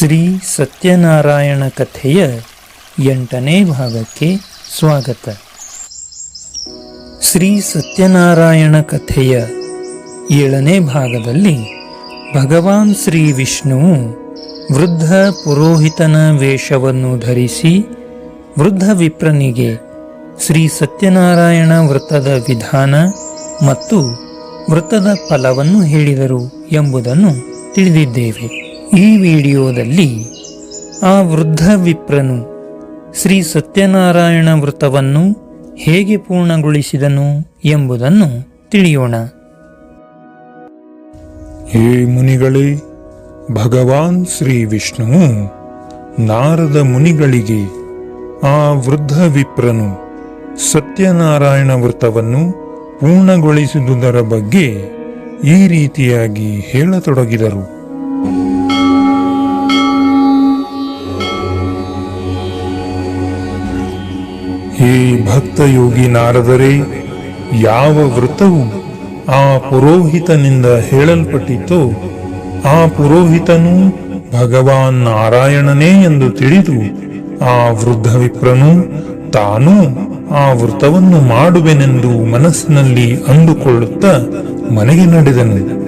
ಶ್ರೀ ಸತ್ಯನಾರಾಯಣ ಕಥೆಯ ಎಂಟನೇ ಭಾಗಕ್ಕೆ ಸ್ವಾಗತ. ಶ್ರೀ ಸತ್ಯನಾರಾಯಣ ಕಥೆಯ ಏಳನೇ ಭಾಗದಲ್ಲಿ ಭಗವಾನ್ ಶ್ರೀ ವಿಷ್ಣುವು ವೃದ್ಧ ಪುರೋಹಿತನ ವೇಷವನ್ನು ಧರಿಸಿ ವೃದ್ಧ ವಿಪ್ರನಿಗೆ ಶ್ರೀ ಸತ್ಯನಾರಾಯಣ ವೃತ್ತದ ವಿಧಾನ ಮತ್ತು ವೃತ್ತದ ಫಲವನ್ನು ಹೇಳಿದರು ಎಂಬುದನ್ನು ತಿಳಿದಿದ್ದೇವೆ. ಈ ವಿಡಿಯೋದಲ್ಲಿ ಆ ವೃದ್ಧ ವಿಪ್ರನು ಶ್ರೀ ಸತ್ಯನಾರಾಯಣ ವೃತವನ್ನು ಹೇಗೆ ಪೂರ್ಣಗೊಳಿಸಿದನು ಎಂಬುದನ್ನು ತಿಳಿಯೋಣ. ಹೇ ಮುನಿಗಳೇ, ಭಗವಾನ್ ಶ್ರೀ ವಿಷ್ಣುವು ನಾರದ ಮುನಿಗಳಿಗೆ ಆ ವೃದ್ಧ ವಿಪ್ರನು ಸತ್ಯನಾರಾಯಣ ವೃತವನ್ನು ಪೂರ್ಣಗೊಳಿಸಿದುದರ ಬಗ್ಗೆ ಈ ರೀತಿಯಾಗಿ ಹೇಳತೊಡಗಿದರು. ಹೇ ಭಕ್ತಯೋಗಿ ನಾರದರೇ, ಯಾವ ವೃತ್ತವು ಆ ಪುರೋಹಿತನಿಂದ ಹೇಳಲ್ಪಟ್ಟಿತೋ, ಆ ಪುರೋಹಿತನು ಭಗವಾನ್ ನಾರಾಯಣನೇ ಎಂದು ತಿಳಿದು ಆ ವೃದ್ಧ ವಿಪ್ರನು ತಾನೂ ಆ ವೃತ್ತವನ್ನು ಮಾಡುವೆನೆಂದು ಮನಸ್ಸಿನಲ್ಲಿ ಅಂದುಕೊಳ್ಳುತ್ತಾ ಮನೆಗೆ ನಡೆದನು.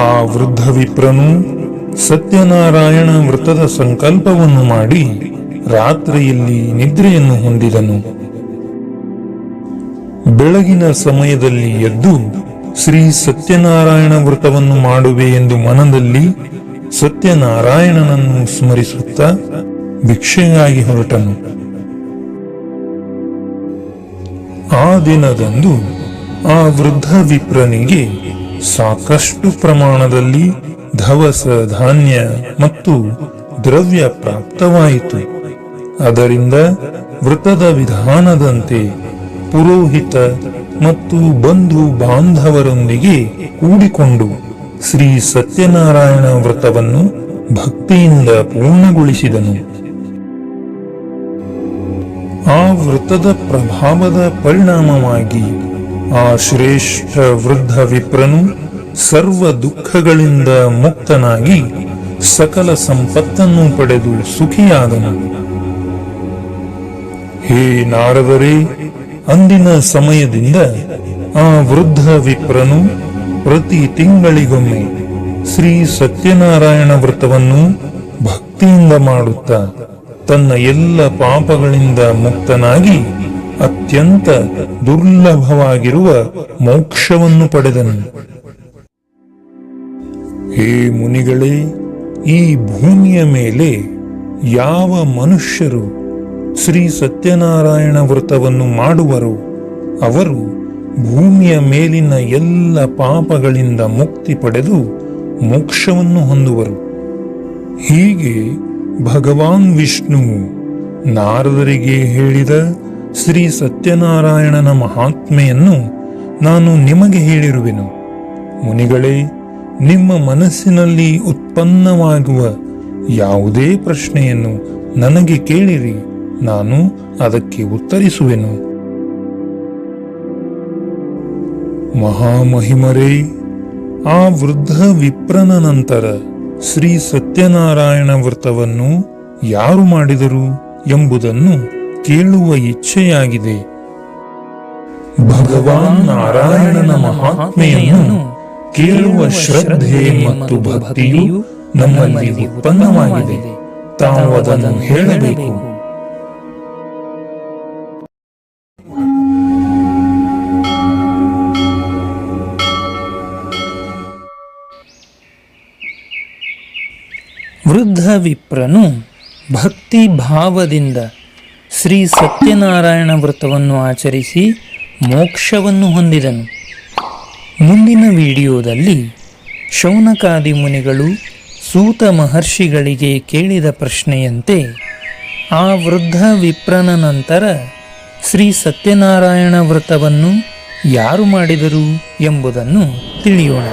ಆ ವೃದ್ಧ ವಿಪ್ರನು ಸತ್ಯನಾರಾಯಣ ವ್ರತದ ಸಂಕಲ್ಪವನ್ನು ಮಾಡಿ ರಾತ್ರಿಯಲ್ಲಿ ನಿದ್ರೆಯನ್ನು ಹೊಂದಿದನು. ಬೆಳಗಿನ ಸಮಯದಲ್ಲಿ ಎದ್ದು ಶ್ರೀ ಸತ್ಯನಾರಾಯಣ ವ್ರತವನ್ನು ಮಾಡುವೆ ಎಂದು ಮನದಲ್ಲಿ ಸತ್ಯನಾರಾಯಣನನ್ನು ಸ್ಮರಿಸುತ್ತಾ ಭಿಕ್ಷೆಗಾಗಿ ಹೊರಟನು. ಆ ದಿನದಂದು ಆ ವೃದ್ಧ ವಿಪ್ರನಿಗೆ ಸಾಕಷ್ಟು ಪ್ರಮಾಣದಲ್ಲಿ ಧವಸ, ಧಾನ್ಯ ಮತ್ತು ದ್ರವ್ಯ ಪ್ರಾಪ್ತವಾಯಿತು. ಅದರಿಂದ ವೃತದ ವಿಧಾನದಂತೆ ಪುರೋಹಿತ ಮತ್ತು ಬಂಧು ಬಾಂಧವರೊಂದಿಗೆ ಕೂಡಿಕೊಂಡು ಶ್ರೀ ಸತ್ಯನಾರಾಯಣ ವ್ರತವನ್ನು ಭಕ್ತಿಯಿಂದ ಪೂರ್ಣಗೊಳಿಸಿದನು. ಆ ವೃತದ ಪ್ರಭಾವದ ಪರಿಣಾಮವಾಗಿ ಆ ಶ್ರೇಷ್ಠ ವೃದ್ಧ ವಿಪ್ರನು ಸರ್ವ ದುಃಖಗಳಿಂದ ಮುಕ್ತನಾಗಿ ಸಕಲ ಸಂಪತ್ತನ್ನು ಪಡೆದು ಸುಖಿಯಾದನು. ಹೇ ನಾರದರೇ, ಅಂದಿನ ಸಮಯದಿಂದ ಆ ವೃದ್ಧ ವಿಪ್ರನು ಪ್ರತಿ ತಿಂಗಳಿಗೊಮ್ಮೆ ಶ್ರೀ ಸತ್ಯನಾರಾಯಣ ವ್ರತವನ್ನು ಭಕ್ತಿಯಿಂದ ಮಾಡುತ್ತಾ ತನ್ನ ಎಲ್ಲ ಪಾಪಗಳಿಂದ ಮುಕ್ತನಾಗಿ ಅತ್ಯಂತ ದುರ್ಲಭವಾಗಿರುವ ಮೋಕ್ಷವನ್ನು ಪಡೆದನು. ಹೇ ಮುನಿಗಳೇ, ಈ ಭೂಮಿಯ ಮೇಲೆ ಯಾವ ಮನುಷ್ಯರು ಶ್ರೀ ಸತ್ಯನಾರಾಯಣ ವ್ರತವನ್ನು ಮಾಡುವರು, ಅವರು ಭೂಮಿಯ ಮೇಲಿನ ಎಲ್ಲ ಪಾಪಗಳಿಂದ ಮುಕ್ತಿ ಪಡೆದು ಮೋಕ್ಷವನ್ನು ಹೊಂದುವರು. ಹೀಗೆ ಭಗವಾನ್ ವಿಷ್ಣು ನಾರದರಿಗೆ ಹೇಳಿದ ಶ್ರೀ ಸತ್ಯನಾರಾಯಣನ ಮಹಾತ್ಮೆಯನ್ನು ನಾನು ನಿಮಗೆ ಹೇಳಿರುವೆನು. ಮುನಿಗಳೇ ನಿಮ್ಮ ಮನಸ್ಸಿನಲ್ಲಿ ಉತ್ಪನ್ನವಾಗುವ ಯಾವುದೇ ಪ್ರಶ್ನೆಯನ್ನು ನನಗೆ ಕೇಳಿರಿ, ನಾನು ಅದಕ್ಕೆ ಉತ್ತರಿಸುವೆನು. ಮಹಾಮಹಿಮರೇ, ಆ ವೃದ್ಧ ವಿಪ್ರನ ನಂತರ ಶ್ರೀ ಸತ್ಯನಾರಾಯಣ ವ್ರತವನ್ನು ಯಾರು ಮಾಡಿದರು ಎಂಬುದನ್ನು ಕೇಳುವ ಇಚ್ಛೆಯಾಗಿದೆ. ಭಗವಾನ್ ನಾರಾಯಣನ ಮಹಾತ್ಮೆಯನ್ನು ಕೇಳುವ ಶ್ರದ್ಧೆ ಮತ್ತು ಭಕ್ತಿಯು ನಮ್ಮಲ್ಲಿ ಉತ್ಪನ್ನವಾಗಿದೆ. ತಾವು ಅದನ್ನು ಹೇಳಬೇಕು. ವೃದ್ಧ ವಿಪ್ರನು ಭಕ್ತಿ ಭಾವದಿಂದ ಶ್ರೀ ಸತ್ಯನಾರಾಯಣ ವ್ರತವನ್ನು ಆಚರಿಸಿ ಮೋಕ್ಷವನ್ನು ಹೊಂದಿದನು. ಮುಂದಿನ ವಿಡಿಯೋದಲ್ಲಿ ಶೌನಕಾದಿ ಮುನಿಗಳು ಸೂತ ಮಹರ್ಷಿಗಳಿಗೆ ಕೇಳಿದ ಪ್ರಶ್ನೆಯಂತೆ, ಆ ವೃದ್ಧ ವಿಪ್ರನ ನಂತರ ಶ್ರೀ ಸತ್ಯನಾರಾಯಣ ವ್ರತವನ್ನು ಯಾರು ಮಾಡಿದರು ಎಂಬುದನ್ನು ತಿಳಿಯೋಣ.